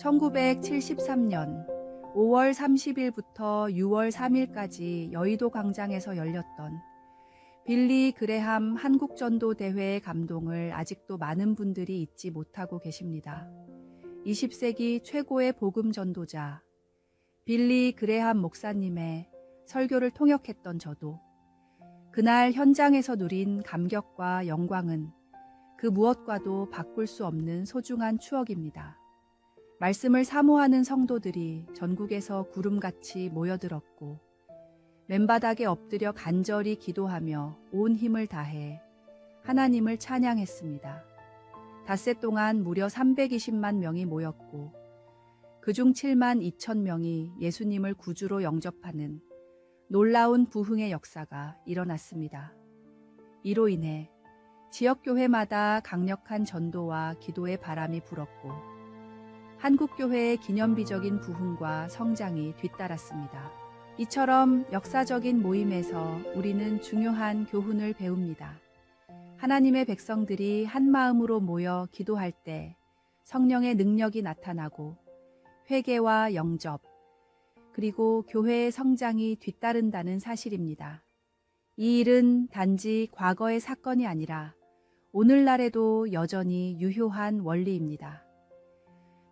1973년 5월 30일부터 6월 3일까지 여의도 광장에서 열렸던 빌리 그레함 한국전도 대회의 감동을 아직도 많은 분들이 잊지 못하고 계십니다. 20세기 최고의 복음 전도자 빌리 그레함 목사님의 설교를 통역했던 저도 그날 현장에서 누린 감격과 영광은 그 무엇과도 바꿀 수 없는 소중한 추억입니다. 말씀을 사모하는 성도들이 전국에서 구름같이 모여들었고 맨바닥에 엎드려 간절히 기도하며 온 힘을 다해 하나님을 찬양했습니다. 닷새 동안 무려 320만 명이 모였고 그중 7만 2천 명이 예수님을 구주로 영접하는 놀라운 부흥의 역사가 일어났습니다. 이로 인해 지역교회마다 강력한 전도와 기도의 바람이 불었고 한국교회의 기념비적인 부흥과 성장이 뒤따랐습니다. 이처럼 역사적인 모임에서 우리는 중요한 교훈을 배웁니다. 하나님의 백성들이 한 마음으로 모여 기도할 때 성령의 능력이 나타나고 회개와 영접, 그리고 교회의 성장이 뒤따른다는 사실입니다. 이 일은 단지 과거의 사건이 아니라 오늘날에도 여전히 유효한 원리입니다.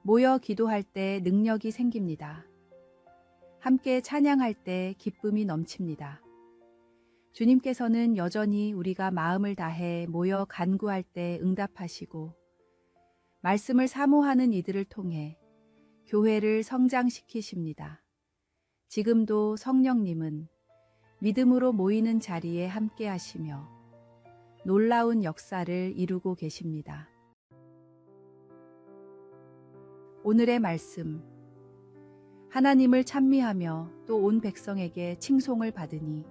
모여 기도할 때 능력이 생깁니다. 함께 찬양할 때 기쁨이 넘칩니다. 주님께서는 여전히 우리가 마음을 다해 모여 간구할 때 응답하시고 말씀을 사모하는 이들을 통해 교회를 성장시키십니다. 지금도 성령님은 믿음으로 모이는 자리에 함께 하시며 놀라운 역사를 이루고 계십니다. 오늘의 말씀. 하나님을 찬미하며 또 온 백성에게 칭송을 받으니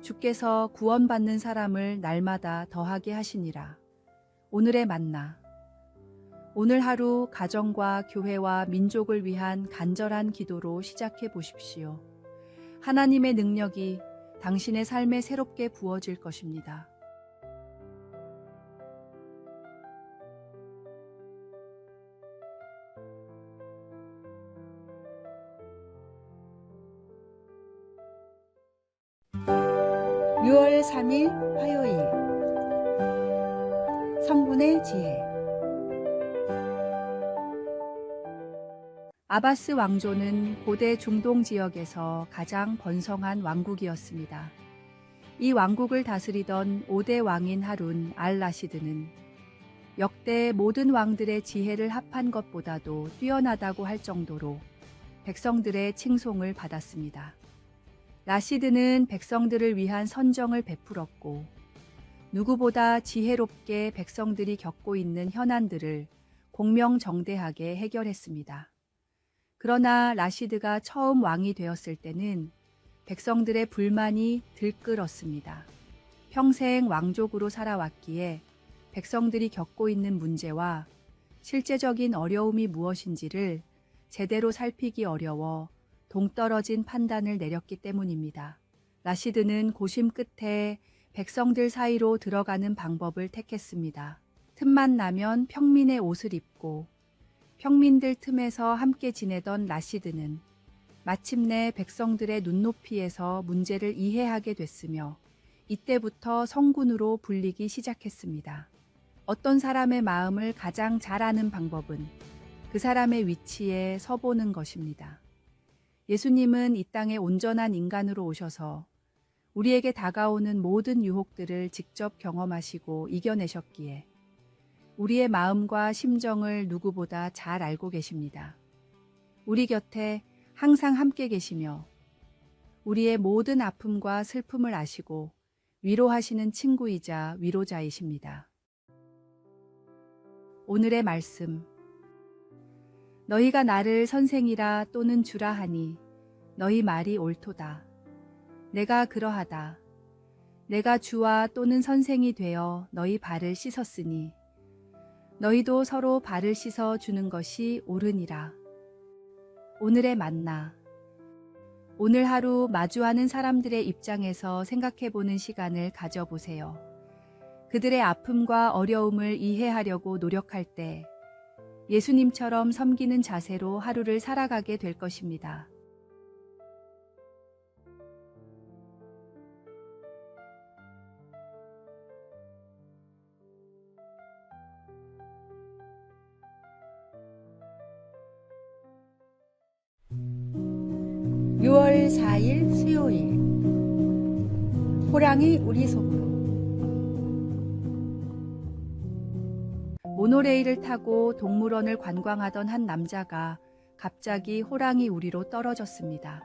주께서 구원받는 사람을 날마다 더하게 하시니라. 오늘의 만나. 오늘 하루 가정과 교회와 민족을 위한 간절한 기도로 시작해 보십시오. 하나님의 능력이 당신의 삶에 새롭게 부어질 것입니다. (6월 3일) 화요일 성분의 지혜 아바스 왕조는 고대 중동 지역에서 가장 번성한 왕국이었습니다. 이 왕국을 다스리던 5대 왕인 하룬 알 라시드는 역대 모든 왕들의 지혜를 합한 것보다도 뛰어나다고 할 정도로 백성들의 칭송을 받았습니다. 라시드는 백성들을 위한 선정을 베풀었고 누구보다 지혜롭게 백성들이 겪고 있는 현안들을 공명정대하게 해결했습니다. 그러나 라시드가 처음 왕이 되었을 때는 백성들의 불만이 들끓었습니다. 평생 왕족으로 살아왔기에 백성들이 겪고 있는 문제와 실제적인 어려움이 무엇인지를 제대로 살피기 어려워 동떨어진 판단을 내렸기 때문입니다. 라시드는 고심 끝에 백성들 사이로 들어가는 방법을 택했습니다. 틈만 나면 평민의 옷을 입고 평민들 틈에서 함께 지내던 라시드는 마침내 백성들의 눈높이에서 문제를 이해하게 됐으며 이때부터 성군으로 불리기 시작했습니다. 어떤 사람의 마음을 가장 잘 아는 방법은 그 사람의 위치에 서보는 것입니다. 예수님은 이 땅에 온전한 인간으로 오셔서 우리에게 다가오는 모든 유혹들을 직접 경험하시고 이겨내셨기에 우리의 마음과 심정을 누구보다 잘 알고 계십니다. 우리 곁에 항상 함께 계시며 우리의 모든 아픔과 슬픔을 아시고 위로하시는 친구이자 위로자이십니다. 오늘의 말씀. 너희가 나를 선생이라 또는 주라 하니 너희 말이 옳도다. 내가 그러하다. 내가 주와 또는 선생이 되어 너희 발을 씻었으니 너희도 서로 발을 씻어 주는 것이 옳으니라. 오늘의 만나. 오늘 하루 마주하는 사람들의 입장에서 생각해 보는 시간을 가져보세요. 그들의 아픔과 어려움을 이해하려고 노력할 때 예수님처럼 섬기는 자세로 하루를 살아가게 될 것입니다. 6월 4일 수요일 호랑이 우리 속으로 모노레일을 타고 동물원을 관광하던 한 남자가 갑자기 호랑이 우리로 떨어졌습니다.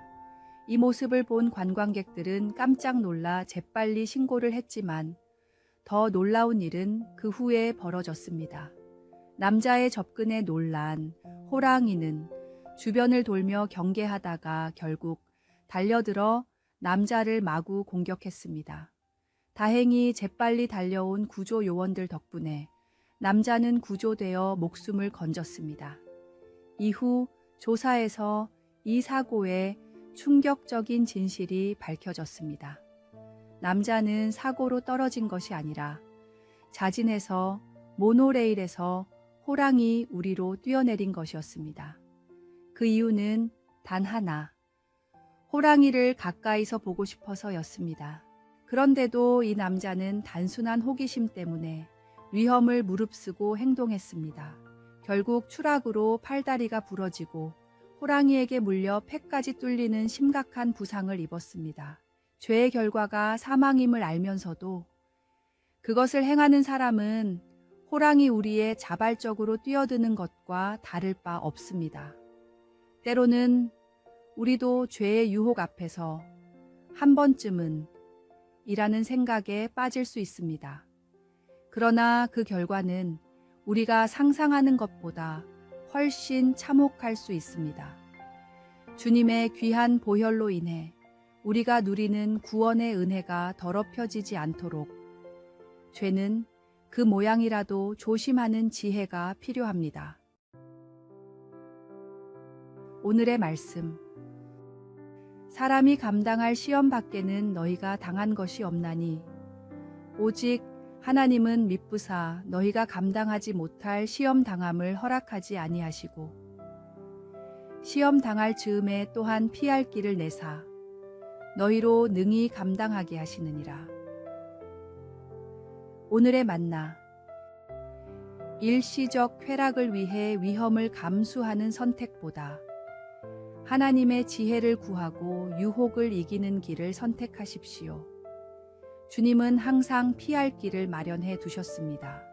이 모습을 본 관광객들은 깜짝 놀라 재빨리 신고를 했지만 더 놀라운 일은 그 후에 벌어졌습니다. 남자의 접근에 놀란 호랑이는 주변을 돌며 경계하다가 결국 달려들어 남자를 마구 공격했습니다. 다행히 재빨리 달려온 구조 요원들 덕분에 남자는 구조되어 목숨을 건졌습니다. 이후 조사에서 이 사고의 충격적인 진실이 밝혀졌습니다. 남자는 사고로 떨어진 것이 아니라 자진해서 모노레일에서 호랑이 우리로 뛰어내린 것이었습니다. 그 이유는 단 하나. 호랑이를 가까이서 보고 싶어서였습니다. 그런데도 이 남자는 단순한 호기심 때문에 위험을 무릅쓰고 행동했습니다. 결국 추락으로 팔다리가 부러지고 호랑이에게 물려 폐까지 뚫리는 심각한 부상을 입었습니다. 죄의 결과가 사망임을 알면서도 그것을 행하는 사람은 호랑이 우리에 자발적으로 뛰어드는 것과 다를 바 없습니다. 때로는 우리도 죄의 유혹 앞에서 한 번쯤은 이라는 생각에 빠질 수 있습니다. 그러나 그 결과는 우리가 상상하는 것보다 훨씬 참혹할 수 있습니다. 주님의 귀한 보혈로 인해 우리가 누리는 구원의 은혜가 더럽혀지지 않도록 죄는 그 모양이라도 조심하는 지혜가 필요합니다. 오늘의 말씀. 사람이 감당할 시험 밖에는 너희가 당한 것이 없나니 오직 하나님은 미쁘사 너희가 감당하지 못할 시험 당함을 허락하지 아니하시고 시험 당할 즈음에 또한 피할 길을 내사 너희로 능히 감당하게 하시느니라. 오늘의 만나 일시적 쾌락을 위해 위험을 감수하는 선택보다 하나님의 지혜를 구하고 유혹을 이기는 길을 선택하십시오. 주님은 항상 피할 길을 마련해 두셨습니다.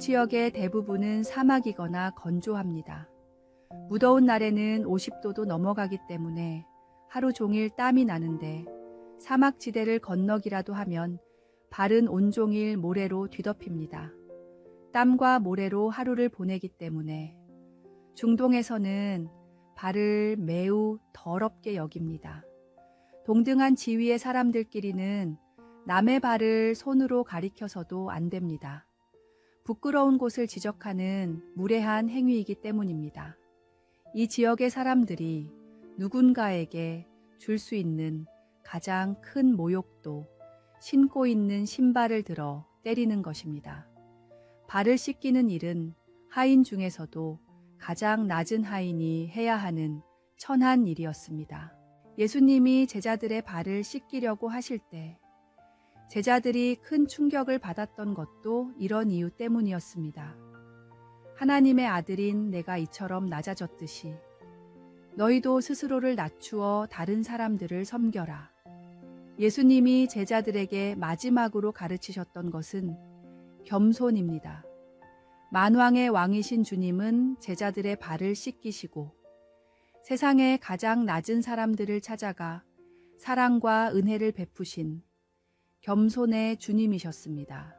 지역의 대부분은 사막이거나 건조합니다. 무더운 날에는 50도도 넘어가기 때문에 하루 종일 땀이 나는데 사막 지대를 건너기라도 하면 발은 온종일 모래로 뒤덮입니다. 땀과 모래로 하루를 보내기 때문에 중동에서는 발을 매우 더럽게 여깁니다. 동등한 지위의 사람들끼리는 남의 발을 손으로 가리켜서도 안 됩니다. 부끄러운 곳을 지적하는 무례한 행위이기 때문입니다. 이 지역의 사람들이 누군가에게 줄 수 있는 가장 큰 모욕도 신고 있는 신발을 들어 때리는 것입니다. 발을 씻기는 일은 하인 중에서도 가장 낮은 하인이 해야 하는 천한 일이었습니다. 예수님이 제자들의 발을 씻기려고 하실 때 제자들이 큰 충격을 받았던 것도 이런 이유 때문이었습니다. 하나님의 아들인 내가 이처럼 낮아졌듯이 너희도 스스로를 낮추어 다른 사람들을 섬겨라. 예수님이 제자들에게 마지막으로 가르치셨던 것은 겸손입니다. 만왕의 왕이신 주님은 제자들의 발을 씻기시고 세상의 가장 낮은 사람들을 찾아가 사랑과 은혜를 베푸신 겸손의 주님이셨습니다.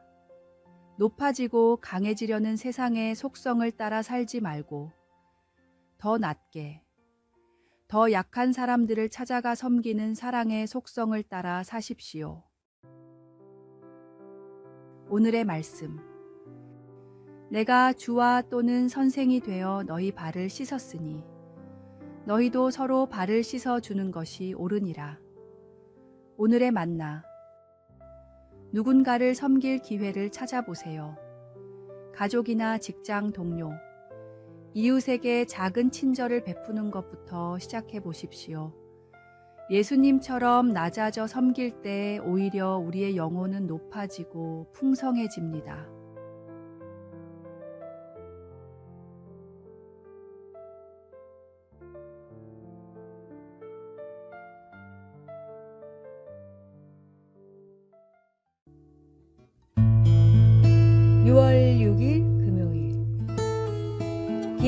높아지고 강해지려는 세상의 속성을 따라 살지 말고 더 낮게, 더 약한 사람들을 찾아가 섬기는 사랑의 속성을 따라 사십시오. 오늘의 말씀. 내가 주와 또는 선생이 되어 너희 발을 씻었으니 너희도 서로 발을 씻어 주는 것이 옳으니라. 오늘의 만나. 누군가를 섬길 기회를 찾아보세요. 가족이나 직장 동료, 이웃에게 작은 친절을 베푸는 것부터 시작해 보십시오. 예수님처럼 낮아져 섬길 때 오히려 우리의 영혼은 높아지고 풍성해집니다.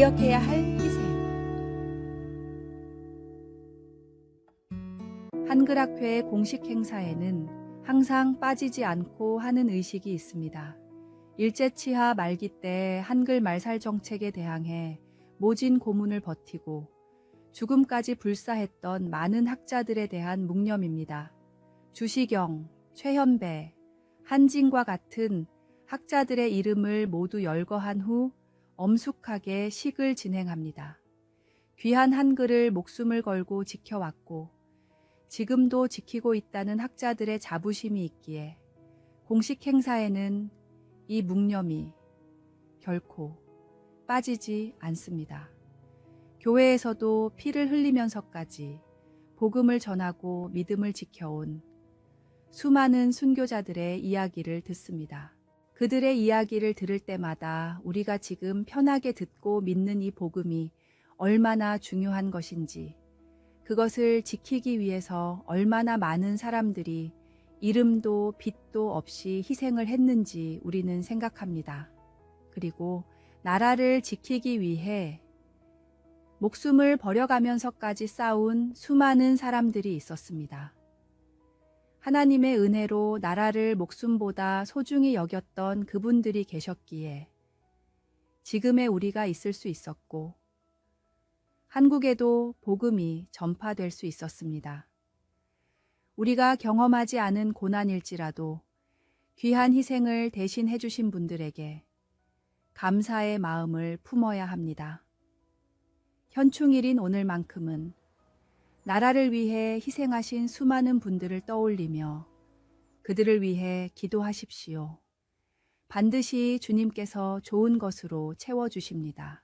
기억해야 할 희생 한글학회의 공식 행사에는 항상 빠지지 않고 하는 의식이 있습니다. 일제치하 말기 때 한글 말살 정책에 대항해 모진 고문을 버티고 죽음까지 불사했던 많은 학자들에 대한 묵념입니다. 주시경, 최현배, 한진과 같은 학자들의 이름을 모두 열거한 후 엄숙하게 식을 진행합니다. 귀한 한글을 목숨을 걸고 지켜왔고 지금도 지키고 있다는 학자들의 자부심이 있기에 공식 행사에는 이 묵념이 결코 빠지지 않습니다. 교회에서도 피를 흘리면서까지 복음을 전하고 믿음을 지켜온 수많은 순교자들의 이야기를 듣습니다. 그들의 이야기를 들을 때마다 우리가 지금 편하게 듣고 믿는 이 복음이 얼마나 중요한 것인지, 그것을 지키기 위해서 얼마나 많은 사람들이 이름도 빛도 없이 희생을 했는지 우리는 생각합니다. 그리고 나라를 지키기 위해 목숨을 버려가면서까지 싸운 수많은 사람들이 있었습니다. 하나님의 은혜로 나라를 목숨보다 소중히 여겼던 그분들이 계셨기에 지금의 우리가 있을 수 있었고 한국에도 복음이 전파될 수 있었습니다. 우리가 경험하지 않은 고난일지라도 귀한 희생을 대신 해 주신 분들에게 감사의 마음을 품어야 합니다. 현충일인 오늘만큼은 나라를 위해 희생하신 수많은 분들을 떠올리며 그들을 위해 기도하십시오. 반드시 주님께서 좋은 것으로 채워주십니다.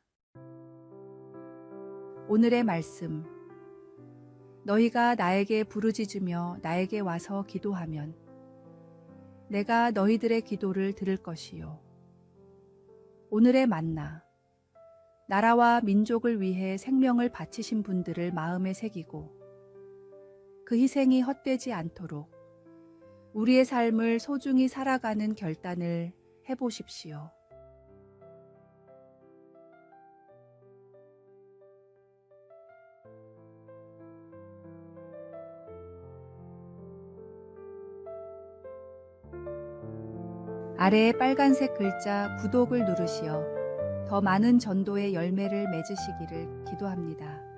오늘의 말씀. 너희가 나에게 부르짖으며 나에게 와서 기도하면 내가 너희들의 기도를 들을 것이요. 오늘의 만나. 나라와 민족을 위해 생명을 바치신 분들을 마음에 새기고 그 희생이 헛되지 않도록 우리의 삶을 소중히 살아가는 결단을 해보십시오. 아래의 빨간색 글자 구독을 누르시어 더 많은 전도의 열매를 맺으시기를 기도합니다.